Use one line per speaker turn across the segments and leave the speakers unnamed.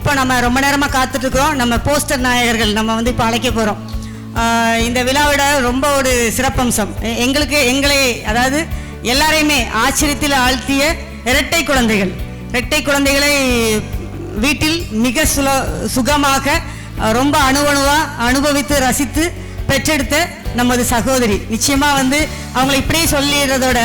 இப்போ நம்ம ரொம்ப நேரமாக காத்துட்ருக்குறோம். நம்ம போஸ்டர் நாயகர்கள் நம்ம வந்து இப்போ அழைக்க போகிறோம் இந்த விழாவோட ரொம்ப ஒரு சிறப்பம்சம். எங்களுக்கு எங்களை அதாவது எல்லாரையுமே ஆச்சரியத்தில் ஆழ்த்திய இரட்டை குழந்தைகள். இரட்டை குழந்தைகளை வீட்டில் மிக சுல சுகமாக ரொம்ப அணுவணுவாக அனுபவித்து ரசித்து பெற்றெடுத்த நமது சகோதரி. நிச்சயமாக வந்து அவங்கள இப்படியே சொல்லிடுறதோட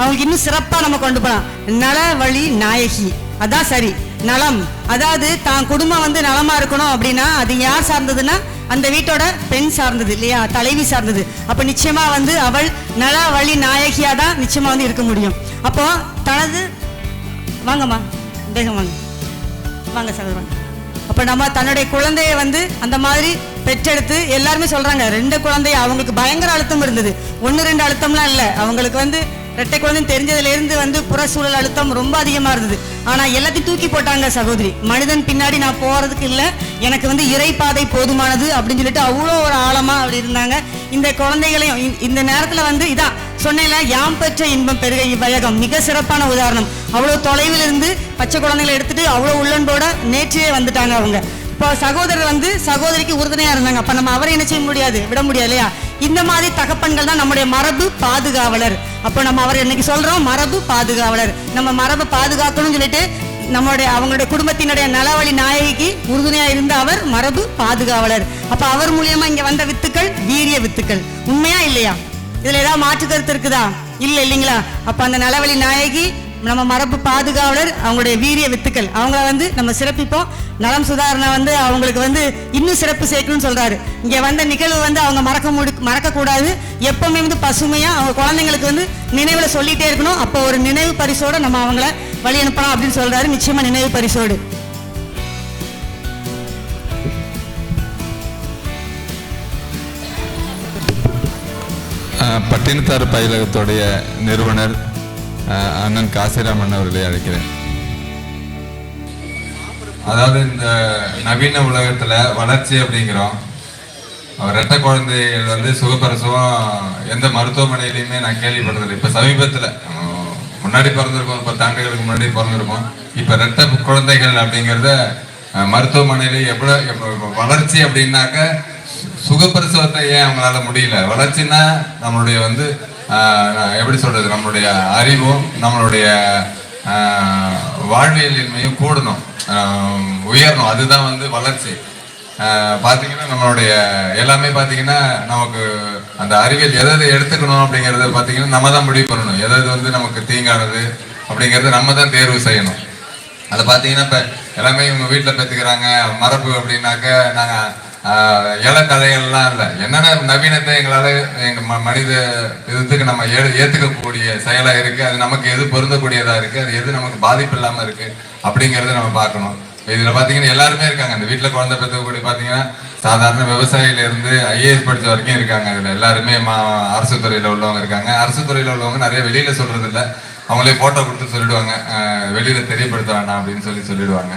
அவங்களுக்கு இன்னும் சிறப்பாக நம்ம கொண்டு போகலாம் நல வழி நாயகி. அதான் சரி. நலம். அதாவது தான் குடும்பம் வந்து நலமா இருக்கணும் அப்படின்னா அது யார் சார்ந்ததுன்னா அந்த வீட்டோட பெண் சார்ந்தது இல்லையா? தலைவி சார்ந்தது. அப்போ நிச்சயமா வந்து அவள் நல வழி நாயகியா தான் நிச்சயமா வந்து இருக்க முடியும். அப்போ தனது வாங்கம்மா வேகம் வாங்க. வாங்க சார் அப்போ நம்ம தன்னுடைய குழந்தைய வந்து அந்த மாதிரி பெற்றெடுத்து எல்லாருமே சொல்றாங்க ரெண்டு குழந்தைய அவங்களுக்கு பயங்கர அழுத்தம் இருந்தது. ஒன்று ரெண்டு அழுத்தம்லாம் இல்லை. அவங்களுக்கு வந்து ரெட்டை குழந்தை தெரிஞ்சதுலேருந்து வந்து புற சூழல் அழுத்தம் ரொம்ப அதிகமாக இருந்தது. ஆனால் எல்லாத்தையும் தூக்கி போட்டாங்க சகோதரி. மனிதன் பின்னாடி நான் போகிறதுக்கு இல்லை. எனக்கு வந்து இறைப்பாதை போதுமானது அப்படின்னு சொல்லிட்டு அவ்வளோ ஒரு ஆழமாக அப்படி இருந்தாங்க. இந்த குழந்தைகளையும் இந்த- இந்த நேரத்தில் வந்து இதான் சொன்னேன்ல யாம் பெற்ற இன்பம் பெருக இவ்வையகம். மிக சிறப்பான உதாரணம். அவ்வளோ தொலைவில் இருந்து பச்சை குழந்தைகளை எடுத்துட்டு அவ்வளோ உள்ளன்போட நேற்றையே வந்துட்டாங்க அவங்க. இப்போ சகோதரர் வந்து சகோதரிக்கு உறுதுணையாக இருந்தாங்க. அப்போ நம்ம அவரை என்ன செய்ய முடியாது? விட முடியாது இல்லையா? இந்த மாதிரி தகப்பன்கள் தான் நம்முடைய மரபு பாதுகாவலர். அப்போ நம்ம அவர் இன்னைக்கு சொல்றோம் மரபு பாதுகாவலர். நம்ம மரபை பாதுகாக்கணும்னு சொல்லிட்டு நம்மளுடைய அவங்களுடைய குடும்பத்தினுடைய நலவழி நாயகிக்கு உறுதுணையா இருந்த அவர் மரபு பாதுகாவலர். அப்ப அவர் மூலியமா இங்க வந்த வித்துக்கள் வீரிய வித்துக்கள். உண்மையா இல்லையா? இதுல ஏதாவது மாற்று கருத்து இருக்குதா? இல்ல இல்லைங்களா? அப்ப அந்த நலவழி நாயகி நம்ம மரபு பாதுகாவலர் அவங்களுடைய வீரிய வித்துக்கள். அவங்கள வந்து நம்ம சிறப்பிப்போம். நலம் சுதாரணை வந்து அவங்களுக்கு வந்து இன்னும் சிறப்பு சேர்க்கணும்னு சொல்றாரு. இங்க வந்த நிகழ்வு வந்து அவங்க மறக்க முடி மறக்க கூடாது எப்பவுமே வந்து பசுமையா அவங்க குழந்தைங்களுக்கு வந்து நினைவுல சொல்லிட்டே இருக்கணும். அப்போ ஒரு நினைவு பரிசோட நம்ம அவங்கள வழி அனுப்பலாம் அப்படின்னு சொல்றாரு. நிச்சயமா நினைவு பரிசோடு.
பட்டினத்தார் பயிலகத்துடைய நிறுவனர் அண்ணன் காசிராமன் அவர்களை அழைக்கிறேன். அதாவது இந்த நவீன உலகத்துல வளர்ச்சி அப்படிங்கிறோம். அவர் ரெட்ட குழந்தைகள் வந்து சுகப்பிரசவம் எந்த மருத்துவமனையிலையுமே நான் கேள்விப்பட்டதில்லை. இப்ப சமீபத்துல முன்னாடி பிறந்திருக்கோம் ஒரு பத்து ஆண்டுகளுக்கு முன்னாடி பிறந்திருக்கோம் இப்ப ரெட்ட குழந்தைகள் அப்படிங்கிறத மருத்துவமனையில எவ்வளவு வளர்ச்சி அப்படின்னாக்க சுகப்பிரசவத்தை ஏன் அவங்களால முடியல? வளர்ச்சின்னா நம்மளுடைய வந்து எப்படி சொல்றது நம்மளுடைய அறிவும் நம்மளுடைய வாழ்வியலின்மையும் கூடணும். உயரணும். அதுதான் வந்து வளர்ச்சி. பார்த்தீங்கன்னா நம்மளுடைய எல்லாமே பார்த்தீங்கன்னா நமக்கு அந்த அறிவியல் எதை எதை எடுத்துக்கணும் அப்படிங்கிறத பார்த்தீங்கன்னா நம்ம தான் முடிவு பண்ணணும். எதை எது வந்து நமக்கு தீங்கானது அப்படிங்கிறத நம்ம தான் தேர்வு செய்யணும். அதை பார்த்தீங்கன்னா இப்போ எல்லாமே இவங்க வீட்டில் பெற்றுக்கிறாங்க மரபு அப்படின்னாக்க நாங்கள் இலக்கதைகள்லாம் இல்லை. என்னென்ன நவீனத்தை எங்களால் எங்கள் ம மனித இதுக்கு நம்ம ஏ ஏற்றுக்கக்கூடிய செயலாக இருக்குது அது நமக்கு எது பொருந்தக்கூடியதாக இருக்குது அது எது நமக்கு பாதிப்பு இல்லாமல் இருக்குது அப்படிங்கிறத நம்ம பார்க்கணும். இதில் பார்த்தீங்கன்னா எல்லாருமே இருக்காங்க. அந்த வீட்டில் குழந்தை பெற்றக்கூடிய பார்த்தீங்கன்னா சாதாரண விவசாயிலேருந்து ஐஏஎஸ் படித்த வரைக்கும் இருக்காங்க அதில். எல்லாருமே மா அரசு துறையில் உள்ளவங்க இருக்காங்க. அரசு துறையில் உள்ளவங்க நிறைய வெளியில் சொல்கிறது இல்லை அவங்களே போட்டோ கொடுத்து சொல்லிடுவாங்க. வெளியில் தெரியப்படுத்த வேண்டாம் அப்படின்னு சொல்லி சொல்லிடுவாங்க.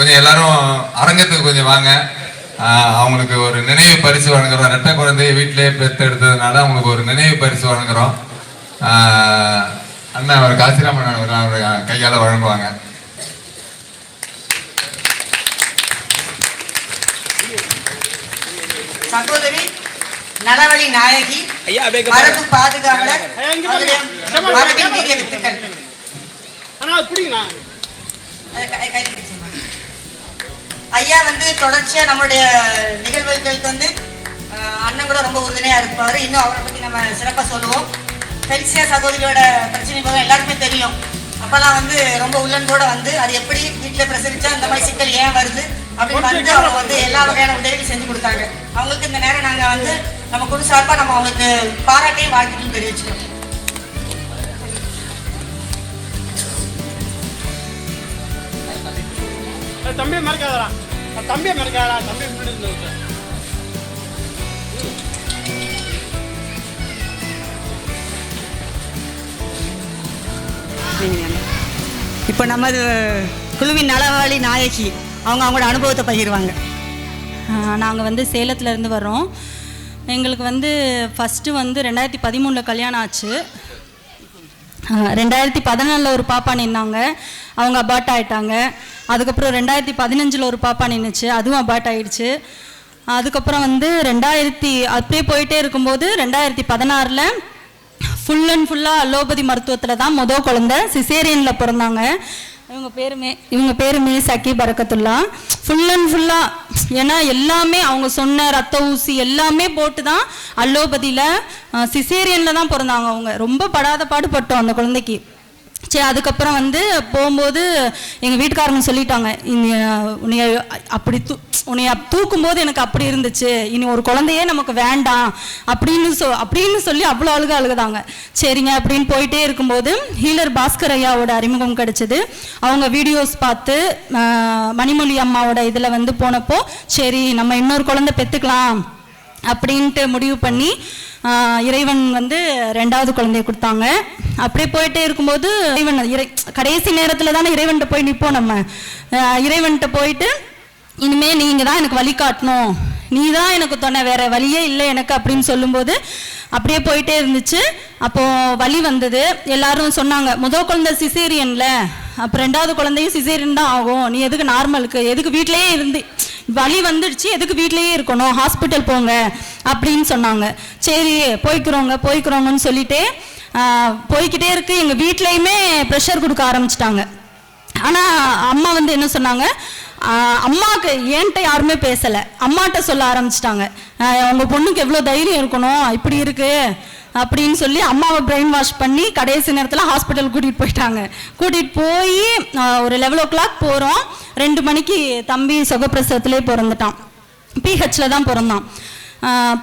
கொஞ்சம் எல்லாரும் அரங்கத்துக்கு கொஞ்சம் வாங்க. அவங்களுக்கு ஒரு நினைவு பரிசு வழங்குறோம். ரெட்டை குழந்தைய வீட்டிலேயே பெற்றெடுத்ததுனால அவங்களுக்கு ஒரு நினைவு பரிசு வழங்குறோம். ஆஹ் அண்ணா அவர் காசிராமன் அவர் கையால வழங்குவாங்க.
சகோதரி நலவழி நாயகி மரபு பாதுகாவலர் மரபின் வித்துக்கள்
அண்ணா பிடிங்கண்ணா
அது கை- கை பிடிச்சுமா. தொடர்ச்சியா நம்மளுடைய நிகழ்வுகளுக்கு வந்து அண்ணன் கூட ரொம்ப உறுதுணையா இருப்பாரு. இன்னும் அவரை பத்தி நம்ம சிறப்பா சொல்லுவோம். பெல்சியா சகோதரியோட பிரச்சனை போது எல்லாருக்குமே தெரியும். அப்பெல்லாம் வந்து ரொம்ப உள்ளன்போட வந்து அது எப்படி வீட்டுல பிரசரிச்சா இந்த மாதிரி சிக்கல் ஏன் வருது அப்படின்னு வந்து அவங்க வந்து எல்லா வகையான உதவிகள் செஞ்சு கொடுத்தாங்க. அவங்களுக்கு இந்த நேரம் நாங்க வந்து நம்ம குழு சார்பா நம்ம அவங்களுக்கு பாராட்டையும் வாழ்க்கையும் தெரிவிச்சுக்கோம்
ஏய், தம்பியை மறக்காதடா தம்பியை மறக்காதடா தம்பி முன்னாடி இருந்து விட்டு.
இப்போ நமது குழுவின் நலவாளி நாயகி அவங்க அவங்களோட அனுபவத்தை பகிர்வாங்க.
நாங்கள் வந்து சேலத்துலேருந்து வர்றோம். எங்களுக்கு வந்து ஃபஸ்ட்டு வந்து ரெண்டாயிரத்தி பதிமூணில் கல்யாணம் ஆச்சு. ரெண்டாயிரத்தி பதினாலில் ஒரு பாப்பா நின்னாங்க. அவங்க அபார்ட் ஆயிட்டாங்க. அதுக்கப்புறம் ரெண்டாயிரத்தி பதினஞ்சில் ஒரு பாப்பா நின்றுச்சு அதுவும் அபார்ட் ஆகிடுச்சு அதுக்கப்புறம் வந்து ரெண்டாயிரத்தி அப்படியே போயிட்டே இருக்கும்போது ரெண்டாயிரத்தி பதினாறில் ஃபுல் அண்ட் ஃபுல்லாக அலோபதி மருத்துவத்தில் தான் மொதல் குழந்தை சிசேரியனில் பிறந்தாங்க. இவங்க பேருமே இவங்க பேருமே சக்கி பரக்கத்துல்லா. ஃபுல் அண்ட் ஃபுல்லாக ஏன்னா எல்லாமே அவங்க சொன்ன ரத்த ஊசி எல்லாமே போட்டு தான் அலோபதியில் சிசேரியனில் தான் பிறந்தாங்க அவங்க. ரொம்ப படாத பாடுபட்டோம் அந்த குழந்தைக்கு. சரி அதுக்கப்புறம் வந்து போகும்போது எங்கள் வீட்டுக்காரங்க சொல்லிட்டாங்க இனி உன்னைய அப்படி தூ உன்னைய தூக்கும்போது எனக்கு அப்படி இருந்துச்சு. இனி ஒரு குழந்தையே நமக்கு வேண்டாம். அப்படின்னு சொ அப்படின்னு சொல்லி அவ்வளோ அழுக அழுகுதாங்க. சரிங்க அப்படின்னு போயிட்டே இருக்கும்போது ஹீலர் பாஸ்கர் ஐயாவோட அறிமுகம் கிடைச்சது. அவங்க வீடியோஸ் பார்த்து மணிமொழி அம்மாவோட இதில் வந்து போனப்போ சரி நம்ம இன்னொரு குழந்தை பெற்றுக்கலாம் அப்படின்ட்டு முடிவு பண்ணி இறைவன் வந்து ரெண்டாவது குழந்தைய கொடுத்தாங்க. அப்படியே போயிட்டே இருக்கும்போது இறைவன் இறை கடைசி நேரத்தில் தானே இறைவன்கிட்ட போய் நிற்போம் நம்ம. இறைவன்கிட்ட போயிட்டு இனிமே நீங்கள் தான் எனக்கு வழி காட்டணும். நீ தான் எனக்கு துணை. வேற வழியே இல்லை எனக்கு அப்படின்னு சொல்லும்போது அப்படியே போயிட்டே இருந்துச்சு. அப்போ வழி வந்தது. எல்லாரும் சொன்னாங்க முதல் குழந்தை சிசேரியன்ல. அப்போ ரெண்டாவது குழந்தையும் சிசேரியன் தான் ஆகும். நீ எதுக்கு நார்மலுக்கு எதுக்கு வீட்டிலேயே இருந்து வலி வந்துடுச்சு எதுக்கு வீட்லேயே இருக்கணும் ஹாஸ்பிட்டல் போங்க அப்படின்னு சொன்னாங்க. சரி போய்க்கிறோங்க போய்க்கிறோங்கன்னு சொல்லிட்டு போய்கிட்டே போய்க்கிட்டே இருக்கு. எங்கள் வீட்லேயுமே ப்ரெஷர் கொடுக்க ஆரம்பிச்சிட்டாங்க. ஆனால் அம்மா வந்து என்ன சொன்னாங்க? அம்மாவுக்கு ஏன்ட்ட யாருமே பேசலை. அம்மாட்ட சொல்ல ஆரம்பிச்சிட்டாங்க. உங்கள் பொண்ணுக்கு எவ்வளோ தைரியம் இருக்கணும்? இப்படி இருக்குது அப்படின்னு சொல்லி அம்மாவை பிரெயின் வாஷ் பண்ணி கடைசி நேரத்தில் ஹாஸ்பிட்டல் கூட்டிகிட்டு போயிட்டாங்க. கூட்டிகிட்டு போய் ஒரு லெவன் ஓ கிளாக் போகிறோம் ரெண்டு மணிக்கு தம்பி சுகப்பிரசவத்திலே பிறந்துட்டான். பிஹெச்சில் தான் பிறந்தான்.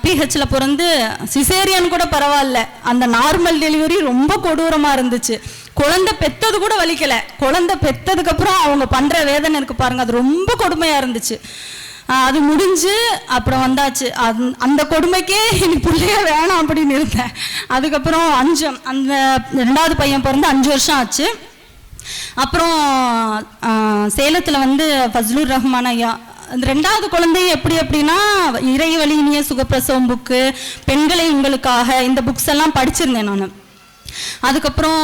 பிஹெச்சில் பிறந்து சிசேரியன் கூட பரவாயில்ல. அந்த நார்மல் டெலிவரி ரொம்ப கொடூரமாக இருந்துச்சு. குழந்தை பெத்தது கூட வலிக்கலை. குழந்தை பெத்ததுக்கப்புறம் அவங்க பண்ணுற வேதனை இருக்கு பாருங்கள் அது ரொம்ப கொடுமையாக இருந்துச்சு. அது முடிஞ்சு அப்புறம் வந்தாச்சு. அந்த- அந்த கொடுமைக்கே எனக்கு பிள்ளைய வேணாம் அப்படின்னு இருந்தேன். அதுக்கப்புறம் அஞ்சு அந்த ரெண்டாவது பையன் பிறந்து அஞ்சு வருஷம் ஆச்சு. அப்புறம் சேலத்தில் வந்து ஃபஸ்லுர் ரஹ்மான் ஐயா அந்த ரெண்டாவது குழந்தை எப்படி அப்படின்னா இறைவழி இனிய சுகப்பிரசவம் புக்கு பெண்களை உங்களுக்காக இந்த புக்ஸ் எல்லாம் படிச்சிருந்தேன் நான். அதுக்கப்புறம்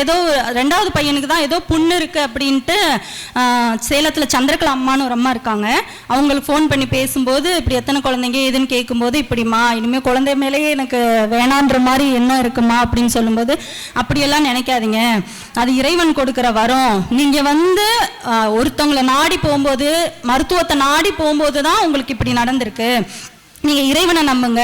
ஏதோ ரெண்டாவது பையனுக்கு தான் ஏதோ புண்ணு இருக்குது அப்படின்ட்டு சேலத்தில் சந்திரகலா அம்மான்னு ஒரு அம்மா இருக்காங்க. அவங்களுக்கு ஃபோன் பண்ணி பேசும்போது இப்படி எத்தனை குழந்தைங்க ஏதுன்னு கேட்கும்போது இப்படிம்மா இனிமேல் குழந்தை மேலேயே எனக்கு வேணான்ற மாதிரி எண்ணம் இருக்குமா அப்படின்னு சொல்லும்போது அப்படியெல்லாம் நினைக்காதீங்க. அது இறைவன் கொடுக்குற வரம். நீங்கள் வந்து ஒருத்தவங்களை நாடி போகும்போது மருத்துவத்தை நாடி போகும்போது தான் உங்களுக்கு இப்படி நடந்திருக்கு. நீங்கள் இறைவனை நம்புங்க.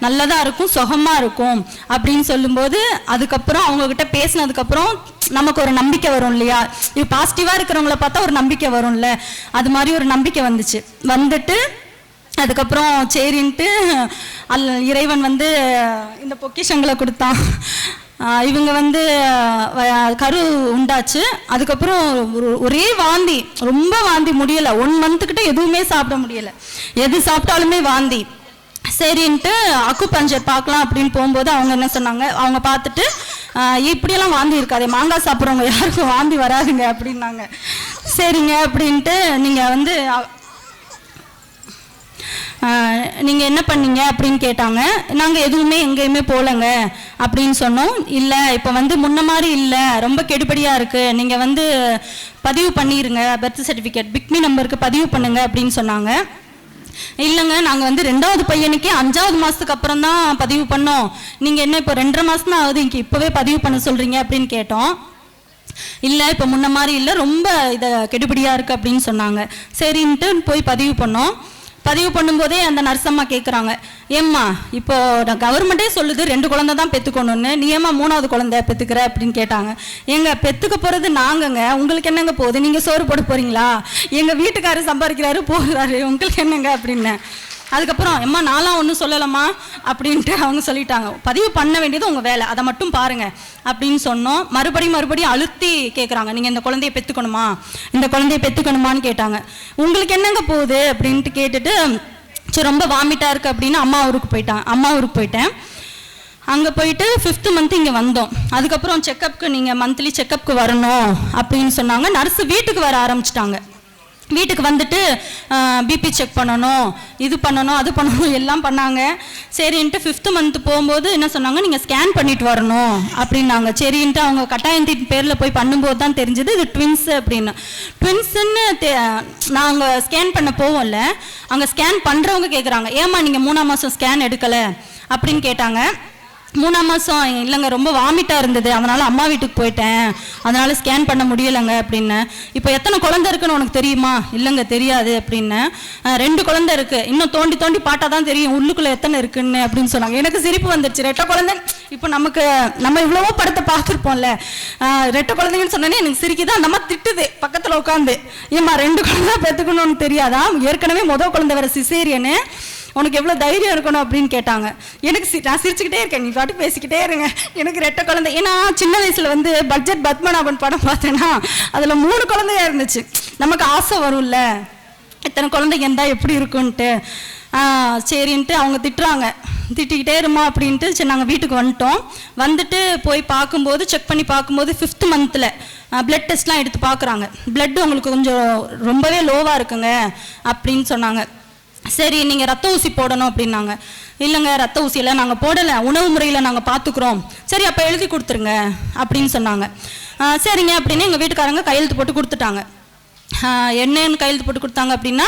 நல்லதாக இருக்கும் சுகமாக இருக்கும் அப்படின்னு சொல்லும்போது அதுக்கப்புறம் அவங்கக்கிட்ட பேசினதுக்கப்புறம் நமக்கு ஒரு நம்பிக்கை வரும் இல்லையா? இது பாசிட்டிவாக இருக்கிறவங்கள பார்த்தா ஒரு நம்பிக்கை வரும்ல. அது மாதிரி ஒரு நம்பிக்கை வந்துச்சு. வந்துட்டு அதுக்கப்புறம் சரின்ட்டு அல் இறைவன் வந்து இந்த பொக்கிஷங்களை கொடுத்தான். இவங்க வந்து கரு உண்டாச்சு. அதுக்கப்புறம் ஒரே வாந்தி. ரொம்ப வாந்தி முடியலை. ஒன் மந்த்துக்கிட்ட எதுவுமே சாப்பிட முடியல. எது சாப்பிட்டாலுமே வாந்தி. சரின்ட்டு அக்கு பஞ்சர் பார்க்கலாம் அப்படின்னு போகும்போது அவங்க என்ன சொன்னாங்க? அவங்க பார்த்துட்டு இப்படியெல்லாம் வாந்தி இருக்காது. மாங்காய் சாப்பிட்றவங்க யாருக்கும் வாந்தி வராதுங்க அப்படின்னாங்க. சரிங்க அப்படின்ட்டு நீங்கள் வந்து நீங்கள் என்ன பண்ணீங்க அப்படின்னு கேட்டாங்க. நாங்கள் எதுவுமே எங்கேயுமே போகலங்க அப்படின்னு சொன்னோம். இல்லை இப்போ வந்து முன்ன மாதிரி இல்லை. ரொம்ப கெடுபடியாக இருக்குது நீங்கள் வந்து பதிவு பண்ணிடுங்க பர்த் சர்டிஃபிகேட் பிக்மி நம்பருக்கு பதிவு பண்ணுங்க அப்படின்னு சொன்னாங்க. இல்லைங்க நாங்கள் வந்து ரெண்டாவது பையனுக்கே அஞ்சாவது மாதத்துக்கு அப்புறம் தான் பதிவு பண்ணோம். நீங்கள் என்ன இப்போ ரெண்டரை மாதம் தான் ஆகுது? இங்கே இப்போவே பதிவு பண்ண சொல்கிறீங்க அப்படின்னு கேட்டோம். இல்லை இப்போ முன்ன மாதிரி இல்லை. ரொம்ப இதை கெடுபடியாக இருக்குது அப்படின்னு சொன்னாங்க. சரின்ட்டு போய் பதிவு பண்ணோம். பதிவு பண்ணும்போதே அந்த நர்ஸம்மா கேட்குறாங்க ஏம்மா இப்போ நான் கவர்மெண்ட்டே சொல்லுது ரெண்டு குழந்தை தான் பெற்றுக்கணும்னு நீ ஏம்மா மூணாவது குழந்தை பெற்றுக்கிற அப்படின்னு கேட்டாங்க. எங்க பெற்றுக்க போகிறது நாங்கங்க. உங்களுக்கு என்னங்க போகுது? நீங்கள் சோறு போட போகிறீங்களா எங்கள் வீட்டுக்காரர் சம்பாதிக்கிறாரு போகிறாரு உங்களுக்கு என்னங்க அப்படின்னேன் அதுக்கப்புறம் எம்மா நான்லாம் ஒன்றும் சொல்லலம்மா அப்படின்ட்டு அவங்க சொல்லிட்டாங்க. பதிவு பண்ண வேண்டியது உங்கள் வேலை. அதை மட்டும் பாருங்கள் அப்படின்னு சொன்னோம். மறுபடியும் மறுபடியும் அழுத்தி கேட்குறாங்க நீங்கள் இந்த குழந்தைய பெற்றுக்கணுமா இந்த குழந்தைய பெற்றுக்கணுமான்னு கேட்டாங்க. உங்களுக்கு என்னங்க போகுது? அப்படின்ட்டு கேட்டுட்டு சரி ரொம்ப வாமிட்டாக இருக்குது அப்படின்னு அம்மா ஊருக்கு போயிட்டான் அம்மா ஊருக்கு போயிட்டேன். அங்கே போயிட்டு ஃபிஃப்த்து மந்த் இங்கே வந்தோம். அதுக்கப்புறம் செக்கப்புக்கு நீங்கள் மந்த்லி செக்கப்புக்கு வரணும் அப்படின்னு சொன்னாங்க. நர்ஸு வீட்டுக்கு வர ஆரம்பிச்சிட்டாங்க. வீட்டுக்கு வந்துட்டு பிபி செக் பண்ணணும் இது பண்ணணும் அது பண்ணணும் எல்லாம் பண்ணாங்க. சரின்ட்டு ஃபிஃப்த்து மந்த் போகும்போது என்ன சொன்னாங்க நீங்கள் ஸ்கேன் பண்ணிட்டு வரணும் அப்படின்னாங்க. சரின்ட்டு அவங்க கட்டாயத்தின் பேரில் போய் பண்ணும்போது தான் தெரிஞ்சது இது ட்வின்ஸ் அப்படின்னு. ட்வின்ஸுன்னு நாங்கள் ஸ்கேன் பண்ண போவோம்ல அங்கே ஸ்கேன் பண்ணுறவங்க கேட்குறாங்க ஏம்மா நீங்கள் மூணாம் மாதம் ஸ்கேன் எடுக்கலை? அப்படின்னு கேட்டாங்க. மூணாம் மாதம் இல்லைங்க ரொம்ப வாமிட்டாக இருந்தது. அதனால் அம்மா வீட்டுக்கு போயிட்டேன். அதனால் ஸ்கேன் பண்ண முடியலைங்க அப்படின்னு. இப்போ எத்தனை குழந்தை இருக்குன்னு உனக்கு தெரியுமா? இல்லைங்க தெரியாது அப்படின்னு. ரெண்டு குழந்தை இருக்குது இன்னும் தோண்டி தோண்டி பாட்டாக தான் தெரியும். உள்ளுக்குள்ளே எத்தனை இருக்குன்னு அப்படின்னு சொன்னாங்க. எனக்கு சிரிப்பு வந்துருச்சு. ரெட்டை குழந்தை இப்போ நமக்கு நம்ம இவ்வளவோ படத்தை பார்த்துருப்போம்ல. ரெட்டை குழந்தைங்கன்னு சொன்னோன்னே எனக்கு சிரிக்குது. அந்த அம்மா திட்டுது பக்கத்தில் உட்காந்து. ஏம்மா ரெண்டு குழந்தை பெற்றுக்கணும்னு தெரியாதான் ஏற்கனவே முதல் குழந்தை வேற சிசேரியன்னு உனக்கு எவ்வளோ தைரியம் இருக்கணும் அப்படின்னு கேட்டாங்க. எனக்கு சி- நான் சிரிச்சுக்கிட்டே இருக்கேன். நீ பாட்டு பேசிக்கிட்டே இருங்க. எனக்கு ரெட்டை குழந்தை. ஏன்னா சின்ன வயசில் வந்து பட்ஜெட் பத்மநாபன் படம் பார்த்தேன்னா அதில் மூணு குழந்தையா இருந்துச்சு. நமக்கு ஆசை வரும்ல. இத்தனை குழந்தைங்க இருந்தால் எப்படி இருக்குன்ட்டு. சரின்ட்டு அவங்க திட்டுறாங்க. திட்டிக்கிட்டே இருமா அப்படின்ட்டு சரி நாங்கள் வீட்டுக்கு வந்துட்டோம். வந்துட்டு போய் பார்க்கும்போது செக் பண்ணி பார்க்கும்போது ஃபிஃப்த் மந்தில் பிளட் டெஸ்ட்லாம் எடுத்து பார்க்குறாங்க. பிளட் உங்களுக்கு கொஞ்சம் ரொம்பவே லோவாக இருக்குங்க அப்படின்னு சொன்னாங்க. சரி நீங்கள் ரத்த ஊசி போடணும் அப்படின்னாங்க. இல்லைங்க ரத்த ஊசியெல்லாம் நாங்கள் போடலை. உணவு முறையில் நாங்கள் பார்த்துக்குறோம். சரி அப்போ எழுதி கொடுத்துருங்க அப்படின்னு சொன்னாங்க. சரிங்க அப்படின்னு எங்கள் வீட்டுக்காரங்க கையெழுத்து போட்டு கொடுத்துட்டாங்க. என்னன்னு கையெழுத்து போட்டு கொடுத்தாங்க அப்படின்னா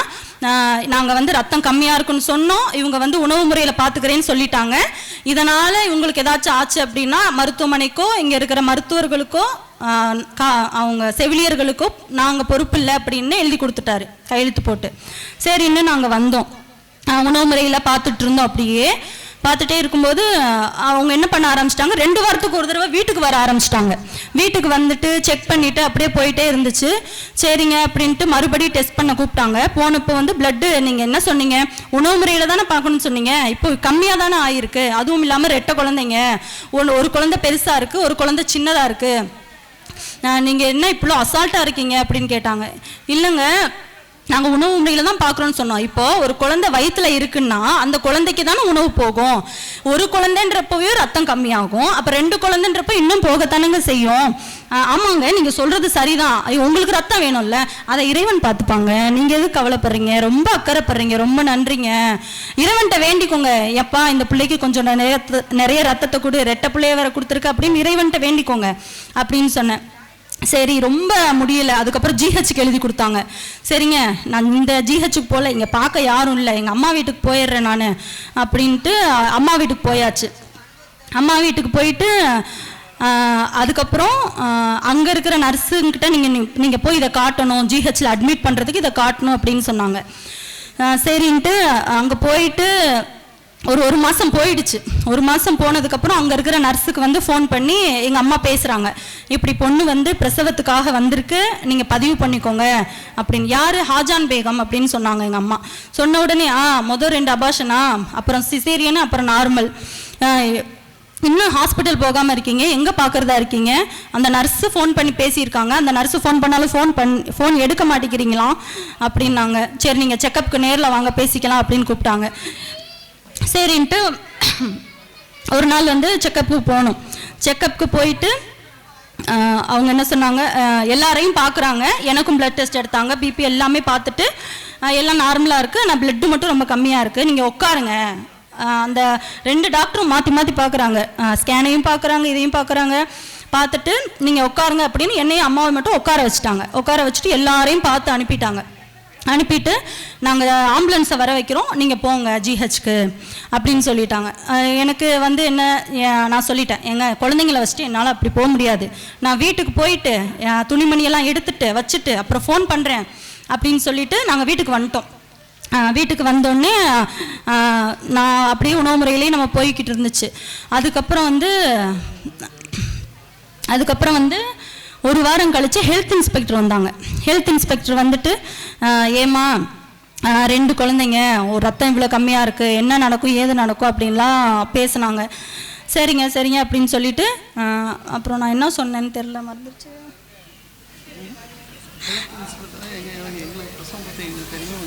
நாங்கள் வந்து ரத்தம் கம்மியாக இருக்குன்னு சொன்னோம். இவங்க வந்து உணவு முறையில் பார்த்துக்கிறேன்னு சொல்லிட்டாங்க. இதனால் இவங்களுக்கு ஏதாச்சும் ஆச்சு அப்படின்னா மருத்துவமனைக்கோ இங்கே இருக்கிற மருத்துவர்களுக்கோ கா அவங்க செவிலியர்களுக்கும் நாங்கள் பொறுப்பு இல்லை அப்படின்னு எழுதி கொடுத்துட்டாரு கையெழுத்து போட்டு. சரின்னு நாங்கள் வந்தோம். உணவு முறையில் பார்த்துட்டு இருந்தோம் அப்படியே. பார்த்துட்டே இருக்கும்போது அவங்க என்ன பண்ண ஆரம்பிச்சிட்டாங்க ரெண்டு வாரத்துக்கு ஒரு தடவை வீட்டுக்கு வர ஆரம்பிச்சிட்டாங்க. வீட்டுக்கு வந்துட்டு செக் பண்ணிவிட்டு அப்படியே போயிட்டே இருந்துச்சு. சரிங்க அப்படின்ட்டு மறுபடியும் டெஸ்ட் பண்ண கூப்பிட்டாங்க. போனப்போ வந்து பிளட்டு நீங்கள் என்ன சொன்னீங்க? உணவு முறையில் தானே பார்க்கணும்னு சொன்னீங்க. இப்போ கம்மியாக தானே ஆயிருக்கு. அதுவும் இல்லாமல் ரெட்டை குழந்தைங்க. ஒன்று ஒரு குழந்தை பெருசாக இருக்குது ஒரு குழந்தை சின்னதாக இருக்குது நீங்கள் என்ன இவ்வளோ அசால்ட்டாக இருக்கீங்க அப்படின்னு கேட்டாங்க. இல்லைங்க நாங்கள் உணவு முறையில் தான் பார்க்குறோன்னு சொன்னோம். இப்போ ஒரு குழந்தை வயிற்றில் இருக்குன்னா அந்த குழந்தைக்கு தானே உணவு போகும். ஒரு குழந்தைன்றப்பவே ரத்தம் கம்மியாகும். அப்போ ரெண்டு குழந்தைன்றப்ப இன்னும் போகத்தானுங்க செய்யும். ஆமாங்க நீங்கள் சொல்கிறது சரிதான். ஐயோ, உங்களுக்கு ரத்தம் வேணும்ல. அதை இறைவன் பார்த்துப்பாங்க. நீங்கள் எதுக்கு கவலைப்படுறீங்க? ரொம்ப அக்கறைப்படுறீங்க. ரொம்ப நன்றிங்க. இறைவன்கிட்ட வேண்டிக்கோங்க. எப்பா இந்த பிள்ளைக்கு கொஞ்சம் நிறைய நிறைய ரத்தத்தை கொடு. ரெட்டை பிள்ளைய வேற கொடுத்துருக்கு அப்படின்னு இறைவன்கிட்ட வேண்டிக்கோங்க. அப்படின்னு சொன்னேன். சரி ரொம்ப முடியல. அதுக்கப்புறம் ஜிஹெச்சுக்கு எழுதி கொடுத்தாங்க. சரிங்க நான் இந்த ஜிஹெச்சுக்கு போகல இங்கே பார்க்க யாரும் இல்லை. எங்கள் அம்மா வீட்டுக்கு போயிடுறேன் நான் அப்படின்ட்டு அம்மா வீட்டுக்கு போயாச்சு. அம்மா வீட்டுக்கு போயிட்டு அதுக்கப்புறம் அங்கே இருக்கிற நர்ஸுங்கிட்ட நீங்கள் நீங்கள் போய் இதை காட்டணும். ஜிஹெச்சில் அட்மிட் பண்ணுறதுக்கு இதை காட்டணும் அப்படின்னு சொன்னாங்க. சரின்ட்டு அங்கே போயிட்டு ஒரு ஒரு மாதம் போயிடுச்சு. ஒரு மாதம் போனதுக்கப்புறம் அங்கே இருக்கிற நர்ஸுக்கு வந்து ஃபோன் பண்ணி எங்கள் அம்மா பேசுகிறாங்க இப்படி பொண்ணு வந்து பிரசவத்துக்காக வந்திருக்கு. நீங்கள் பதிவு பண்ணிக்கோங்க. அப்படின்னு. யார்? ஹாஜான் பேகம் அப்படின்னு சொன்னாங்க எங்கள் அம்மா. சொன்ன உடனே ஆ மொதல் ரெண்டு அபாஷனா அப்புறம் சிசேரியன் அப்புறம் நார்மல் இன்னும் ஹாஸ்பிட்டல் போகாமல் இருக்கீங்க. எங்கே பார்க்குறதா இருக்கீங்க? அந்த நர்ஸு ஃபோன் பண்ணி பேசியிருக்காங்க. அந்த நர்ஸு ஃபோன் பண்ணாலும் ஃபோன் பண் ஃபோன் எடுக்க மாட்டேங்கிறீங்களா அப்படின்னாங்க. சரி நீங்கள் செக்கப்புக்கு நேரில் வாங்க பேசிக்கலாம் அப்படின்னு கூப்பிட்டாங்க. சரின்ட்டு ஒரு நாள் வந்து செக்கப்புக்கு போகணும் செக்கப்புக்கு போயிட்டு அவங்க என்ன சொன்னாங்க எல்லாரையும் பார்க்குறாங்க எனக்கும் பிளட் டெஸ்ட் எடுத்தாங்க. பிபி எல்லாமே பார்த்துட்டு எல்லாம் நார்மலாக இருக்குது ஆனால் பிளட்டு மட்டும் ரொம்ப கம்மியாக இருக்குது நீங்கள் உட்காருங்க. அந்த ரெண்டு டாக்டரும் மாற்றி மாற்றி பார்க்குறாங்க ஸ்கேனையும் பார்க்குறாங்க இதையும் பார்க்குறாங்க பார்த்துட்டு நீங்கள் உட்காருங்க அப்படின்னு என்னையும் அம்மாவை மட்டும் உட்கார வச்சுட்டாங்க. உட்கார வச்சுட்டு எல்லாரையும் பார்த்து அனுப்பிட்டாங்க. அனுப்பிட்டு நாங்கள் ஆம்புலன்ஸை வர வைக்கிறோம். நீங்கள் போங்க ஜிஹெச்க்கு அப்படின்னு சொல்லிட்டாங்க. எனக்கு வந்து என்ன நான் சொல்லிட்டேன். எங்கள் குழந்தைங்கள வச்சுட்டு என்னால் அப்படி போக முடியாது. நான் வீட்டுக்கு போயிட்டு துணிமணியெல்லாம் எடுத்துட்டு வச்சுட்டு அப்புறம் ஃபோன் பண்ணுறேன் அப்படின்னு சொல்லிட்டு நாங்கள் வீட்டுக்கு வந்துட்டோம். வீட்டுக்கு வந்தோடனே நான் அப்படியே உணவு முறையிலேயே நம்ம போய்கிட்டு இருந்துச்சு. அதுக்கப்புறம் வந்து அதுக்கப்புறம் வந்து ஒரு வாரம் கழித்து ஹெல்த் இன்ஸ்பெக்டர் வந்தாங்க. ஹெல்த் இன்ஸ்பெக்டர் வந்துட்டு ஏமா ஏம்மா ரெண்டு குழந்தைங்க ஒரு ரத்தம் இவ்வளோ கம்மியாக இருக்குது என்ன நடக்கும் ஏது நடக்கும்? அப்படின்லாம் பேசுனாங்க. சரிங்க சரிங்க அப்படின்னு சொல்லிட்டு அப்புறம் நான் என்ன சொன்னேன்னு தெரில மறந்துச்சு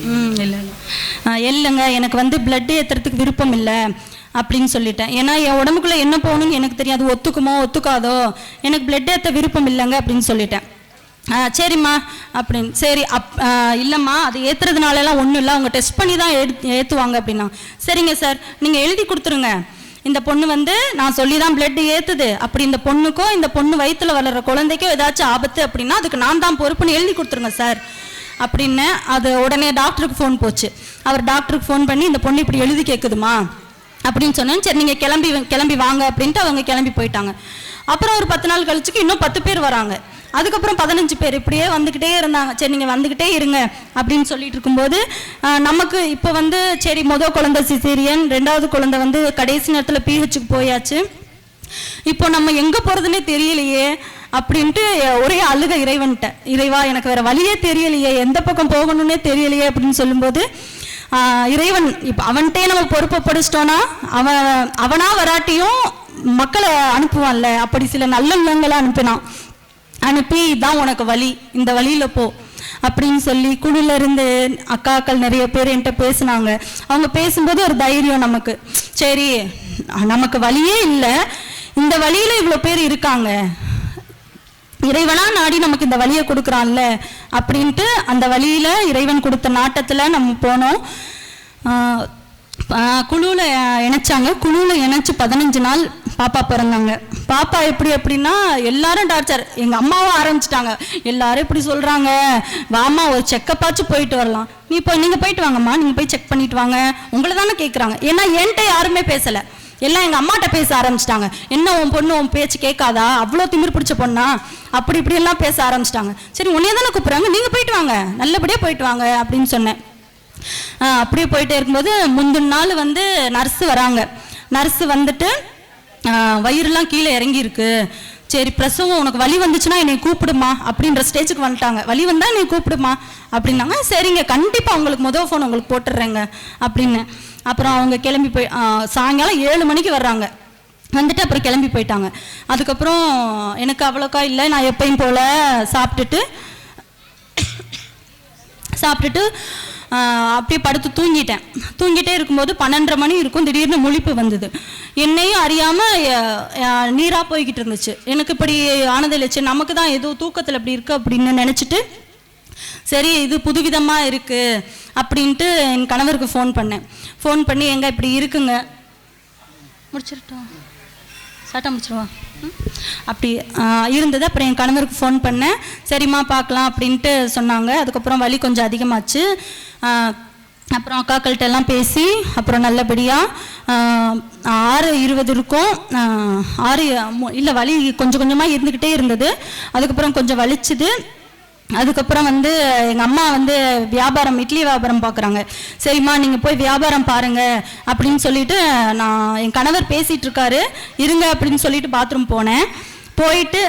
ம் இல்லை இல்லை. இல்லைங்க எனக்கு வந்து பிளட்டு ஏற்றுறதுக்கு விருப்பம் இல்லை அப்படின்னு சொல்லிட்டேன். ஏன்னா என் உடம்புக்குள்ளே என்ன போகணும்னு எனக்கு தெரியாது. ஒத்துக்குமோ ஒத்துக்காதோ? எனக்கு பிளட் ஏற்ற விருப்பம் இல்லைங்க அப்படின்னு சொல்லிட்டேன். ஆ, சரிம்மா அப்படின்னு. சரி அப் இல்லைம்மா அது ஏற்றுறதுனாலலாம் ஒன்றும் இல்லை. அவங்க டெஸ்ட் பண்ணி தான் எடுத்து ஏற்றுவாங்க அப்படின்னா. சரிங்க சார் நீங்கள் எழுதி கொடுத்துருங்க. இந்த பொண்ணு வந்து நான் சொல்லி தான் பிளட் ஏற்றுது அப்படி இந்த பொண்ணுக்கோ இந்த பொண்ணு வயிற்றுல வளர்ற குழந்தைக்கோ ஏதாச்சும் ஆபத்து அப்படின்னா அதுக்கு நான் தான் பொறுப்புன்னு எழுதி கொடுத்துருங்க சார். அப்படின்னு அது உடனே டாக்டருக்கு ஃபோன் போச்சு. அவர் டாக்டருக்கு ஃபோன் பண்ணி இந்த பொண்ணு இப்படி எழுதி கேட்குதுமா அப்படின்னு சொன்னேன். சரி நீங்கள் கிளம்பி கிளம்பி வாங்க அப்படின்ட்டு அவங்க கிளம்பி போயிட்டாங்க. அப்புறம் ஒரு பத்து நாள் கழிச்சுக்கு இன்னும் பத்து பேர் வராங்க. அதுக்கப்புறம் பதினஞ்சு பேர் இப்படியே வந்துக்கிட்டே இருந்தாங்க. சரி நீங்கள் வந்துக்கிட்டே இருங்க அப்படின்னு சொல்லிட்டு இருக்கும்போது நமக்கு இப்போ வந்து சரி மொதல் குழந்தை சிசேரியன் ரெண்டாவது குழந்தை வந்து கடைசி நேரத்தில் பிஹெச்சுக்கு போயாச்சு. இப்போ நம்ம எங்கே போகிறதுனே தெரியலையே அப்படின்ட்டு ஒரே அழுக இறைவன்ட்ட இறைவா எனக்கு வேற வழியே தெரியலையே எந்த பக்கம் போகணும்னே தெரியலையே அப்படின்னு சொல்லும்போது இறைவன் இப்போ அவன்கிட்டே நம்ம பொறுப்பை படிச்சிட்டோன்னா அவன் அவனா வராட்டியும் மக்களை அனுப்புவான்ல. அப்படி சில நல்ல உள்ளங்களை அனுப்பினான். அனுப்பி இதான் உனக்கு வழி. இந்த வழியில போ. அப்படின்னு சொல்லி குழுல இருந்து அக்காக்கள் நிறைய பேர் என்கிட்ட பேசினாங்க. அவங்க பேசும்போது ஒரு தைரியம் நமக்கு. சரி நமக்கு வழியே இல்லை. இந்த வழியில இவ்வளோ பேர் இருக்காங்க. இறைவனா நாடி நமக்கு இந்த வழியை கொடுக்குறான்ல. அப்படின்ட்டு அந்த வழியில இறைவன் கொடுத்த நாட்டத்தில் நம்ம போனோம். குழுவில் இணைச்சாங்க. குழுவில் இணைச்சி பதினஞ்சு நாள் பாப்பா பிறந்தாங்க. பாப்பா எப்படி அப்படின்னா எல்லாரும் டார்ச்சர் எங்கள் அம்மாவும் ஆரம்பிச்சிட்டாங்க. எல்லாரும் இப்படி சொல்கிறாங்க வாமா ஒரு செக்கப்பாச்சும் போயிட்டு வரலாம். நீ போய் நீங்கள் போயிட்டு வாங்கம்மா. நீங்கள் போய் செக் பண்ணிட்டு வாங்க. உங்களை தானே கேட்குறாங்க ஏன்னா என்கிட்ட யாருமே பேசலை. எல்லாம் எங்கள் அம்மாட்ட பேச ஆரம்பிச்சிட்டாங்க. என்ன உன் பொண்ணு உன் பேச்சு கேட்காதா? அவ்வளோ திமிர் பிடிச்ச பொண்ணா? அப்படி இப்படி எல்லாம் பேச ஆரம்பிச்சிட்டாங்க. சரி உன்னைய தானே கூப்பிட்றாங்க. நீங்கள் போயிட்டு வாங்க. நல்லபடியாக போயிட்டு வாங்க அப்படின்னு சொன்னேன். அப்படியே போயிட்டே இருக்கும்போது முந்தின நாள் வந்து நர்ஸு வராங்க. நர்ஸு வந்துட்டு வயிறுலாம் கீழே இறங்கி இருக்கு சரி பிரசவம் உனக்கு வலி வந்துச்சுன்னா என்னை கூப்பிடுமா? அப்படின்ற ஸ்டேஜுக்கு வந்துட்டாங்க. வலி வந்தால் என்னை கூப்பிடுமா? அப்படின்னாங்க. சரிங்க கண்டிப்பாக உங்களுக்கு முதல் ஃபோன் உங்களுக்கு போட்டுடுறேங்க அப்படின்னு. அப்புறம் அவங்க கிளம்பி போய் சாயங்காலம் ஏழு மணிக்கு வர்றாங்க. வந்துட்டு அப்புறம் கிளம்பி போயிட்டாங்க. அதுக்கப்புறம் எனக்கு அவ்வளோக்கா இல்லை நான் எப்பயும் போல் சாப்பிட்டுட்டு சாப்பிட்டுட்டு அப்படியே படுத்து தூங்கிட்டேன். தூங்கிட்டே இருக்கும்போது பன்னெண்டரை மணி இருக்கும். திடீர்னு முழிப்பு வந்தது. என்னையும் அறியாமல் நீராக போய்கிட்டு இருந்துச்சு. எனக்கு இப்படி ஆனதில்லைச்சு நமக்கு தான் ஏதோ தூக்கத்தில் இப்படி இருக்கு அப்படின்னு நினச்சிட்டு சரி இது புதுவிதமாக இருக்குது அப்படின்ட்டு என் கணவருக்கு ஃபோன் பண்ணேன். ஃபோன் பண்ணி எங்கே இப்படி இருக்குங்க? முடிச்சிருட்டோம். சட்டம் முடிச்சிருவா. அப்படி இருந்தது. அப்புறம் என் கணவருக்கு ஃபோன் பண்ணேன். சரிம்மா பார்க்கலாம் அப்படின்ட்டு சொன்னாங்க. அதுக்கப்புறம் வலி கொஞ்சம் அதிகமாச்சு. அப்புறம் அக்காக்கள்கிட்ட எல்லாம் பேசி அப்புறம் நல்லபடியாக ஆறு இருபது இருக்கும். ஆறு இல்லை வலி கொஞ்சம் கொஞ்சமாக இருந்துக்கிட்டே இருந்தது. அதுக்கப்புறம் கொஞ்சம் வலிச்சுது. அதுக்கப்புறம் வந்து எங்கள் அம்மா வந்து வியாபாரம் இட்லி வியாபாரம் பார்க்குறாங்க சரிம்மா நீங்கள் போய் வியாபாரம் பாருங்கள் அப்படின்னு சொல்லிட்டு நான் என் கணவர் பேசிகிட்டு இருக்காரு இருங்க அப்படின்னு சொல்லிட்டு பாத்ரூம் போனேன். போயிட்டு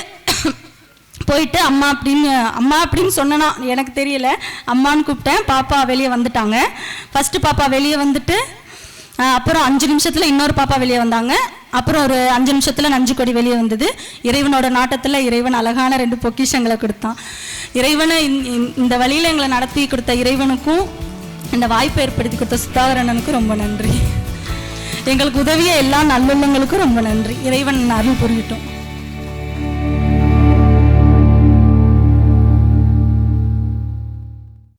போயிட்டு அம்மா அப்படின்னு அம்மா அப்படின்னு சொன்னனா எனக்கு தெரியல. அம்மான்னு கூப்பிட்டேன். பாப்பா வெளியே வந்துட்டாங்க. ஃபஸ்ட்டு பாப்பா வெளியே வந்துட்டு அப்புறம் அஞ்சு நிமிஷத்தில் இன்னொரு பாப்பா வெளியே வந்தாங்க. அப்புறம் ஒரு அஞ்சு நிமிஷத்தில் நஞ்சு கொடி வெளியே வந்தது. இறைவனோட நாட்டத்தில் இறைவன் அழகான ரெண்டு பொக்கிஷங்களை கொடுத்தான். இறைவனை இந்த- வழியில் எங்களை நடத்தி கொடுத்த இறைவனுக்கும் இந்த வாய்ப்பை ஏற்படுத்தி கொடுத்த சுதாகரண்ணனுக்கும் ரொம்ப நன்றி. எங்களுக்கு உதவிய எல்லா நல்லுள்ளங்களுக்கும் ரொம்ப நன்றி. இறைவன் அருள் புரியட்டும்